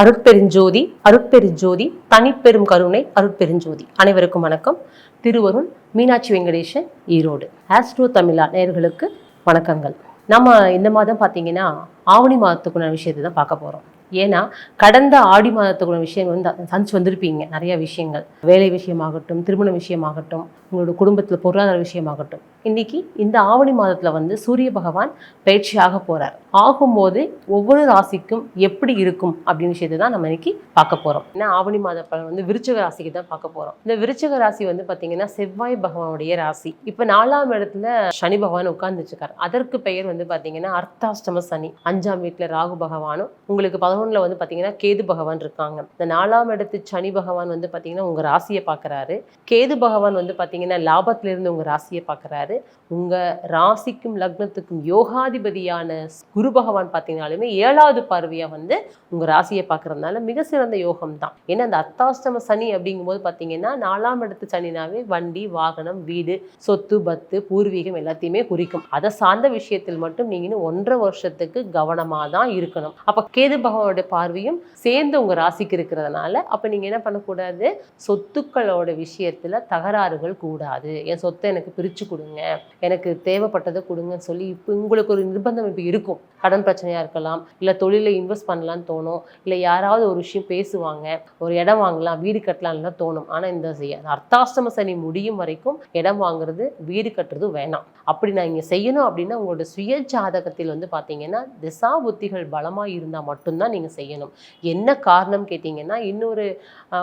அருட்பெருஞ்சோதி அருட்பெருஞ்சோதி தனிப்பெரும் கருணை அருட்பெருஞ்சோதி. அனைவருக்கும் வணக்கம். திருவருள் மீனாட்சி வெங்கடேசன் ஈரோடு. ஆஸ்ட்ரோ தமிழா நேயர்களுக்கு வணக்கங்கள். நம்ம இந்த மாதம் பார்த்தீங்கன்னா ஆவணி மாதத்துக்குள்ள விஷயத்தை தான் பார்க்க போகிறோம் ஏன்னா கடந்த ஆடி மாதத்துக்குள்ள விஷயங்கள் வந்து சந்திச்சு வந்திருப்பீங்க. நிறைய விஷயங்கள். வேலை விஷயமாகட்டும் திருமண விஷயமாகட்டும் உங்களோட குடும்பத்தில் பொருளாதார விஷயமாகட்டும். இன்னைக்கு இந்த ஆவணி மாதத்தில் வந்து சூரிய பகவான் பயிற்சியாக போகிறார் ஆகும்போது ஒவ்வொரு ராசிக்கும் எப்படி இருக்கும் அப்படின்னு விஷயத்தை தான் நம்ம இன்னைக்கு பார்க்க போகிறோம் ஏன்னா ஆவணி மாத பலன் வந்து விருச்சக ராசிக்கு தான் பார்க்க போகிறோம் இந்த விருச்சக ராசி வந்து பார்த்தீங்கன்னா செவ்வாய் பகவானுடைய ராசி. இப்போ நாலாம் இடத்துல சனி பகவான் உட்கார்ந்துச்சுக்கார் அதற்கு பெயர் வந்து பார்த்தீங்கன்னா அர்த்தாஷ்டம சனி. அஞ்சாம் வீட்டில் ராகு பகவானும் உங்களுக்கு பதினொன்றில் வந்து பார்த்தீங்கன்னா கேது பகவான் இருக்காங்க. இந்த நாலாம் இடத்து சனி பகவான் வந்து பார்த்தீங்கன்னா உங்கள் ராசியை பார்க்குறாரு கேது பகவான் வந்து பார்த்தீங்கன்னா லாபத்திலிருந்து உங்கள் ராசியை பார்க்குறாரு உங்கள் ராசிக்கும் லக்னத்துக்கும் யோகாதிபதியான குரு பகவான் பார்த்தீங்கனாலுமே ஏழாவது பார்வையாக வந்து உங்கள் ராசியை பார்க்கறதுனால மிக சிறந்த யோகம் தான் ஏன்னா அந்த அத்தாஷ்டம சனி அப்படிங்கும்போது பார்த்தீங்கன்னா நாலாம் இடத்து சனினாவே வண்டி வாகனம் வீடு சொத்து பத்து பூர்வீகம் எல்லாத்தையுமே குறிக்கும். அதை சார்ந்த விஷயத்தில் மட்டும் நீங்கள் ஒன்றரை வருஷத்துக்கு கவனமாக தான் இருக்கணும். அப்போ கேது பகவானோட பார்வையும் சேர்ந்து உங்கள் ராசிக்கு இருக்கிறதுனால அப்போ நீங்கள் என்ன பண்ணக்கூடாது? சொத்துக்களோட விஷயத்தில் தகராறுகள் கூடாது. என் சொத்தை எனக்கு பிரித்து கொடுங்க. எனக்கு தேவைப்பட்டதை கொடுங்கன்னு சொல்லி இப்போ உங்களுக்கு ஒரு நிர்பந்தம் இப்போ இருக்கும். கடன் பிரச்சனையாக இருக்கலாம் இல்லை தொழிலில் இன்வெஸ்ட் பண்ணலான்னு தோணும் இல்லை யாராவது ஒரு விஷயம் பேசுவாங்க ஒரு இடம் வாங்கலாம் வீடு கட்டலாம்லாம் தோணும். ஆனால் இந்த செய்ய- அர்த்தாஷ்டம சனி முடியும் வரைக்கும் இடம் வாங்குறது வீடு கட்டுறது வேணாம். அப்படி நான் இங்கே செய்யணும் அப்படின்னா உங்களோட சுய ஜாதகத்தில் வந்து பார்த்தீங்கன்னா திசா புத்திகள் பலமாக இருந்தால் மட்டும்தான் நீங்கள் செய்யணும். என்ன காரணம் கேட்டிங்கன்னா இன்னொரு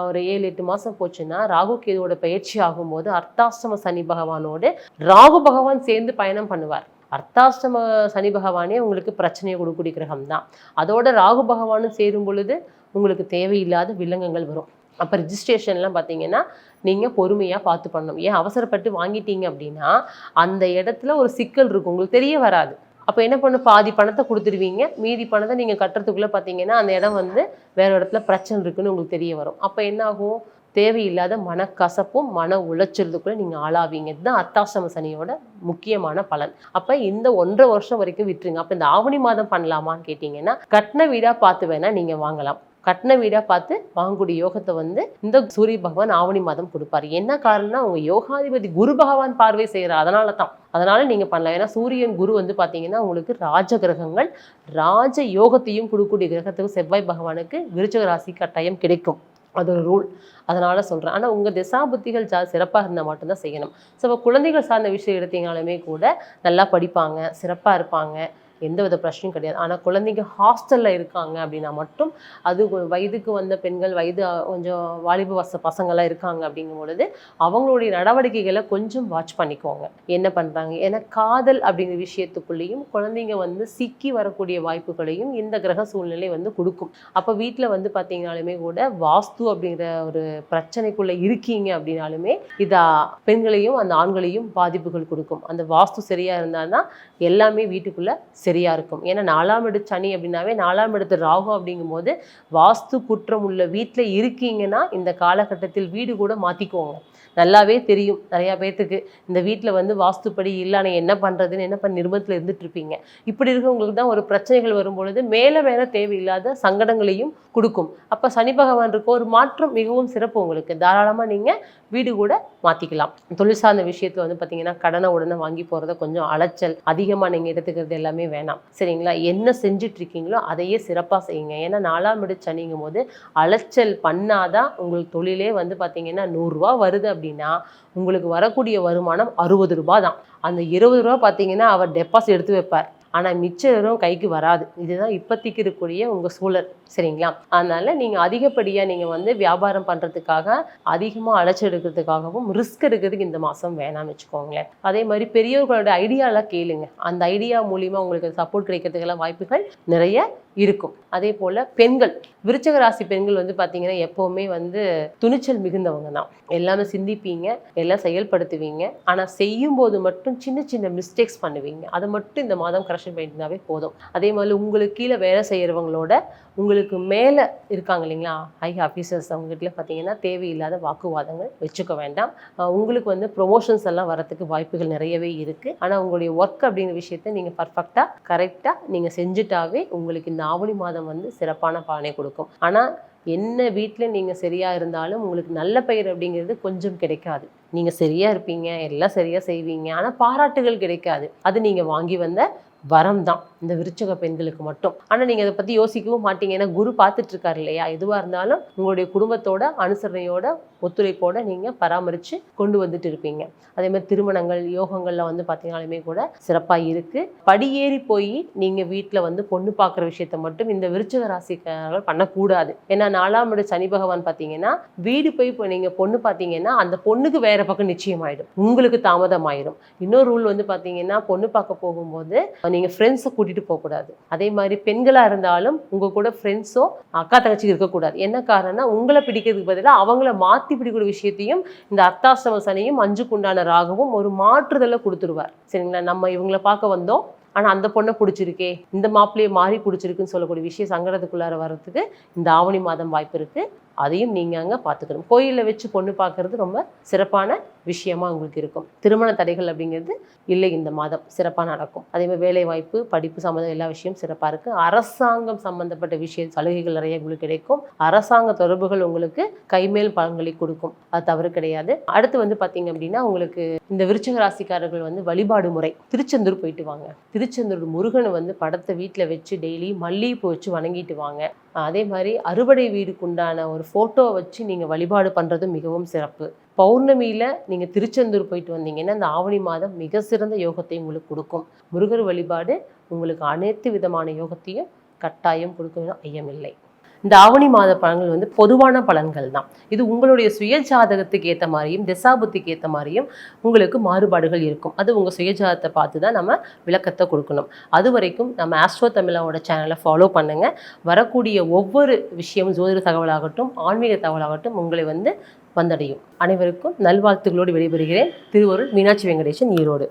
ஒரு ஏழு எட்டு மாதம் போச்சுன்னா ராகு கேதுவோட பயிற்சி ஆகும்போது அர்த்தாஷ்டம சனி பகவானோடு ராகு ராகு பகவான் சேர்ந்து பயணம் பண்ணுவார். அர்த்தாஷ்டம சனி பகவானே உங்களுக்கு பிரச்சனையை கொடுக்கக்கூடிய கிரகம் தான் அதோட ராகு பகவானும் சேரும் பொழுது உங்களுக்கு தேவையில்லாத வில்லங்கங்கள் வரும். அப்போ ரிஜிஸ்ட்ரேஷன்லாம் பார்த்தீங்கன்னா நீங்கள் பொறுமையாக பார்த்து பண்ணணும். ஏன் அவசரப்பட்டு வாங்கிட்டீங்க அப்படின்னா அந்த இடத்துல ஒரு சிக்கல் இருக்கும். உங்களுக்கு தெரிய வராது. அப்போ என்ன பண்ணு? பாதி பணத்தை கொடுத்துருவீங்க மீதி பணத்தை நீங்கள் கட்டுறதுக்குள்ளே பார்த்தீங்கன்னா அந்த இடம் வந்து வேறு இடத்துல பிரச்சனை இருக்குன்னு உங்களுக்கு தெரிய வரும். அப்போ என்ன ஆகும்? தேவையில்லாத மனக்கசப்பும் மன உளைச்சலுக்குள்ள நீங்கள் ஆளாவீங்க. இதுதான் அத்தாசம சனியோட முக்கியமான பலன். அப்போ இந்த ஒன்றரை வருஷம் வரைக்கும் விட்டுருங்க. அப்போ இந்த ஆவணி மாதம் பண்ணலாமான்னு கேட்டிங்கன்னா கட்டின வீடாக பார்த்து வேணால் நீங்கள் வாங்கலாம். கட்டின வீடாக பார்த்து வாங்கக்கூடிய யோகத்தை வந்து இந்த சூரிய பகவான் ஆவணி மாதம் கொடுப்பாரு. என்ன காரணம்னா அவங்க யோகாதிபதி குரு பகவான் பார்வை செய்கிறார் அதனால தான். அதனால நீங்கள் பண்ணலாம். ஏன்னா சூரியன் குரு வந்து பார்த்தீங்கன்னா உங்களுக்கு ராஜ கிரகங்கள் ராஜ யோகத்தையும் கொடுக்கக்கூடிய கிரகத்துக்கு செவ்வாய் பகவானுக்கு விருச்சக ராசி கட்டாயம் கிடைக்கும். அது ஒரு ரூல். அதனால் சொல்கிறேன் ஆனால் உங்கள் திசாபுத்திகள் ஜா சிறப்பாக இருந்தால் மட்டும்தான் செய்யணும். ஸோ இப்போ குழந்தைகள் சார்ந்த விஷயம் எடுத்தீங்கனாலுமே கூட நல்லா படிப்பாங்க சிறப்பாக இருப்பாங்க. எந்த வித பிரச்சனையும் கிடையாது. ஆனால் குழந்தைங்க ஹாஸ்டலில் இருக்காங்க அப்படின்னா மட்டும் அது வயதுக்கு வந்த பெண்கள் வயது கொஞ்சம் வாலிப வச பசங்களாம் இருக்காங்க அப்படிங்கும் பொழுது அவங்களுடைய நடவடிக்கைகளை கொஞ்சம் வாட்ச் பண்ணிக்கோங்க. என்ன பண்ணுறாங்க ஏன்னா காதல் அப்படிங்கிற விஷயத்துக்குள்ளேயும் குழந்தைங்க வந்து சிக்கி வரக்கூடிய வாய்ப்புகளையும் இந்த கிரக சூழ்நிலை வந்து கொடுக்கும். அப்போ வீட்டில் வந்து பார்த்தீங்கனாலுமே கூட வாஸ்து அப்படிங்கிற ஒரு பிரச்சனைக்குள்ளே இருக்கீங்க அப்படின்னாலுமே இதா பெண்களையும் அந்த ஆண்களையும் பாதிப்புகள் கொடுக்கும். அந்த வாஸ்து சரியாக இருந்தால் தான் எல்லாமே வீட்டுக்குள்ளே சரியாக இருக்கும். ஏன்னா நாலாம் இடத்து சனி அப்படின்னாவே நாலாம் இடத்து ராகு அப்படிங்கும்போது வாஸ்து குற்றம் உள்ள வீட்டில் இருக்கீங்கன்னா இந்த காலகட்டத்தில் வீடு கூட மாற்றிக்கோங்க நல்லாவே தெரியும். நிறையா பேர்த்துக்கு இந்த வீட்டில் வந்து வாஸ்துப்படி இல்லை என்ன பண்ணுறதுன்னு என்ன பண்ண நிருபத்தில் இருந்துட்டுருப்பீங்க இப்படி இருக்கவங்களுக்கு தான் ஒரு பிரச்சனைகள் வரும்பொழுது மேலே மேலே தேவையில்லாத சங்கடங்களையும் கொடுக்கும். அப்போ சனி பகவான் இருக்க ஒரு மாற்றம் மிகவும் சிறப்பு உங்களுக்கு. தாராளமாக நீங்கள் வீடு கூட மாற்றிக்கலாம் தொழில் சார்ந்த விஷயத்தில் வந்து பார்த்தீங்கன்னா கடனை உடனே வாங்கி போகிறத கொஞ்சம் அலைச்சல் அதிகமாக நீங்கள் எடுத்துக்கிறது எல்லாமே வேணாம். சரிங்களா? என்ன செஞ்சுட்டு இருக்கீங்களோ அதையே சிறப்பாக செய்யுங்க. ஏன்னா நாலாம் இடு சனிங்கும் போது அலைச்சல் பண்ணாதான் உங்களுக்கு தொழிலே வந்து பார்த்தீங்கன்னா நூறுரூவா வருது அப்படின்னா உங்களுக்கு வரக்கூடிய வருமானம் அறுபது ரூபா தான் அந்த இருபது ரூபா பார்த்தீங்கன்னா அவர் டெபாசிட் எடுத்து வைப்பார். ஆனால் மிச்சம் கைக்கு வராது. இதுதான் இப்போதைக்கு இருக்கக்கூடிய உங்கள் சூழல். சரிங்களா? அதனால் நீங்கள் அதிகப்படியாக நீங்கள் வந்து வியாபாரம் பண்ணுறதுக்காக அதிகமாக அழைச்செடுக்கிறதுக்காகவும் ரிஸ்க் எடுக்கிறதுக்கு இந்த மாதம் வேணாம்னு வச்சுக்கோங்களேன். அதே மாதிரி பெரியவர்களோட ஐடியாலாம் கேளுங்க. அந்த ஐடியா மூலிமா உங்களுக்கு சப்போர்ட் கிடைக்கிறதுக்கெல்லாம் வாய்ப்புகள் நிறைய இருக்கும். அதே போல் பெண்கள் விருச்சக ராசி பெண்கள் வந்து பார்த்தீங்கன்னா எப்போவுமே வந்து துணிச்சல் மிகுந்தவங்க தான். எல்லாமே சிந்திப்பீங்க எல்லாம் செயல்படுத்துவீங்க. ஆனால் செய்யும் போது மட்டும் சின்ன சின்ன மிஸ்டேக்ஸ் பண்ணுவீங்க. அதை மட்டும் இந்த மாதம் கரெக்ஷன் பண்ணிட்டுனாவே போதும். அதே மாதிரி உங்களுக்கு கீழே வேலை செய்கிறவங்களோட உங்களுக்கு மேலே இருக்காங்க இல்லைங்களா? ஹை ஆஃபீஸர்ஸ் அவங்ககிட்ட பார்த்தீங்கன்னா தேவையில்லாத வாக்குவாதங்கள் வச்சுக்க வேண்டாம். உங்களுக்கு வந்து ப்ரொமோஷன்ஸ் எல்லாம் வரத்துக்கு வாய்ப்புகள் நிறையவே இருக்குது ஆனால் உங்களுடைய ஒர்க் அப்படிங்கிற விஷயத்தை நீங்கள் பர்ஃபெக்டாக கரெக்டாக நீங்கள் செஞ்சுட்டாவே உங்களுக்கு இந்த ஆவணி மாதம் வந்து சிறப்பான பலனை கொடுக்கும். ஆனால் என்ன வீட்டில் நீங்கள் சரியாக இருந்தாலும் உங்களுக்கு நல்ல பெயர் அப்படிங்கிறது கொஞ்சம் கிடைக்காது. நீங்கள் சரியாக இருப்பீங்க எல்லாம் சரியாக செய்வீங்க. ஆனால் பாராட்டுகள் கிடைக்காது. அது நீங்கள் வாங்கி வந்த வரம் தான் இந்த விருச்சக பெண்களுக்கு மட்டும். ஆனால் நீங்கள் அதை பற்றி யோசிக்கவும் மாட்டீங்க. ஏன்னா குரு பார்த்துட்டு இருக்காரு இல்லையா? எதுவாக இருந்தாலும் உங்களுடைய குடும்பத்தோட அனுசரணையோட ஒத்துழைப்போட நீங்கள் பராமரித்து கொண்டு வந்துட்டு இருப்பீங்க. அதே மாதிரி திருமணங்கள் யோகங்களில் வந்து பார்த்தீங்கனாலுமே கூட சிறப்பாக இருக்குது படியேறி போய் நீங்கள் வீட்டில் வந்து பொண்ணு பார்க்குற விஷயத்த மட்டும் இந்த விருச்சக ராசிக்காரர்கள் பண்ணக்கூடாது. ஏன்னா நாலாம் இடம் சனி பகவான் பார்த்தீங்கன்னா வீடு போய் இப்போ நீங்கள் பொண்ணு பார்த்தீங்கன்னா அந்த பொண்ணுக்கு வேறு பக்கம் நிச்சயமாயிடும். உங்களுக்கு தாமதமாயிடும் இன்னொரு ரூல் வந்து பார்த்தீங்கன்னா பொண்ணு பார்க்க போகும்போது நீங்கள் ஃப்ரெண்ட்ஸை கூட்டிகிட்டு போகக்கூடாது அதே மாதிரி பெண்களாக இருந்தாலும் உங்கள் கூட ஃப்ரெண்ட்ஸோ அக்கா தங்கச்சி இருக்கக்கூடாது என்ன காரணம்னா உங்களை பிடிக்கிறதுக்கு பதிலாக அவங்கள மாற்றி பிடிக்கிற விஷயத்தையும் இந்த அர்த்தாசிரம சனியும் அஞ்சுக்குண்டான ராகவும் ஒரு மாற்றுதலை கொடுத்துருவார் சரிங்களா? நம்ம இவங்களை பார்க்க வந்தோம். ஆனால் அந்த பொண்ணை பிடிச்சிருக்கே இந்த மாப்பிள்ளையை மாறி பிடிச்சிருக்குன்னு சொல்லக்கூடிய விஷயம் சங்கடத்துக்குள்ளார வர்றதுக்கு இந்த ஆவணி மாதம் வாய்ப்பு இருக்குது அதையும் நீங்கள் அங்கே பார்த்துக்கணும். கோயிலில் வச்சு பொண்ணு பார்க்குறது ரொம்ப சிறப்பான விஷயமா உங்களுக்கு இருக்கும். திருமண தடைகள் அப்படிங்கிறது இல்லை இந்த மாதம். சிறப்பாக நடக்கும். அதே மாதிரி வேலை வாய்ப்பு படிப்பு சம்மந்தம் எல்லா விஷயம் சிறப்பாக இருக்குது அரசாங்கம் சம்மந்தப்பட்ட விஷய சலுகைகள் நிறைய உங்களுக்கு கிடைக்கும். அரசாங்க தொடர்புகள் உங்களுக்கு கைமேல் பலன்களை கொடுக்கும். அது தவறு கிடையாது. அடுத்து வந்து பார்த்தீங்க அப்படின்னா உங்களுக்கு இந்த விருச்சக ராசிக்காரர்கள் வந்து வழிபாடு முறை. திருச்செந்தூர் போயிட்டு வாங்க. திருச்செந்தூர் முருகனை வந்து படத்தை வீட்டில் வச்சு டெய்லி மல்லிகைப்பூ வச்சு வணங்கிட்டு வாங்க. அதே மாதிரி அறுபடை வீடுக்குண்டான ஒரு ஃபோட்டோ வச்சு நீங்கள் வழிபாடு பண்ணுறதும் மிகவும் சிறப்பு. பௌர்ணமியில் நீங்கள் திருச்செந்தூர் போயிட்டு வந்தீங்கன்னா அந்த ஆவணி மாதம் மிக சிறந்த யோகத்தை உங்களுக்கு கொடுக்கும். முருகர் வழிபாடு உங்களுக்கு அனைத்து விதமான யோகத்தையும் கட்டாயம் கொடுக்கணும் ஐயமில்லை. இந்த ஆவணி மாத பலன்கள் வந்து பொதுவான பலன்கள் தான். இது உங்களுடைய சுய ஜாதகத்துக்கு ஏற்ற மாதிரியும் திசாபுத்திக்கு ஏற்ற மாதிரியும் உங்களுக்கு மாறுபாடுகள் இருக்கும். அது உங்கள் சுயஜாதத்தை பார்த்து தான் நம்ம விளக்கத்தை கொடுக்கணும். அது வரைக்கும் நம்ம ஆஸ்ட்ரோ தமிழாவோட சேனலை ஃபாலோ பண்ணுங்கள் வரக்கூடிய ஒவ்வொரு விஷயமும் ஜோதிட தகவலாகட்டும் ஆன்மீக தகவலாகட்டும் உங்களை வந்து வந்தடையும். அனைவருக்கும் நல்வாழ்த்துக்களோடு விடைபெறுகிறேன். திருவருள் மீனாட்சி வெங்கடேசன் ஈரோடு.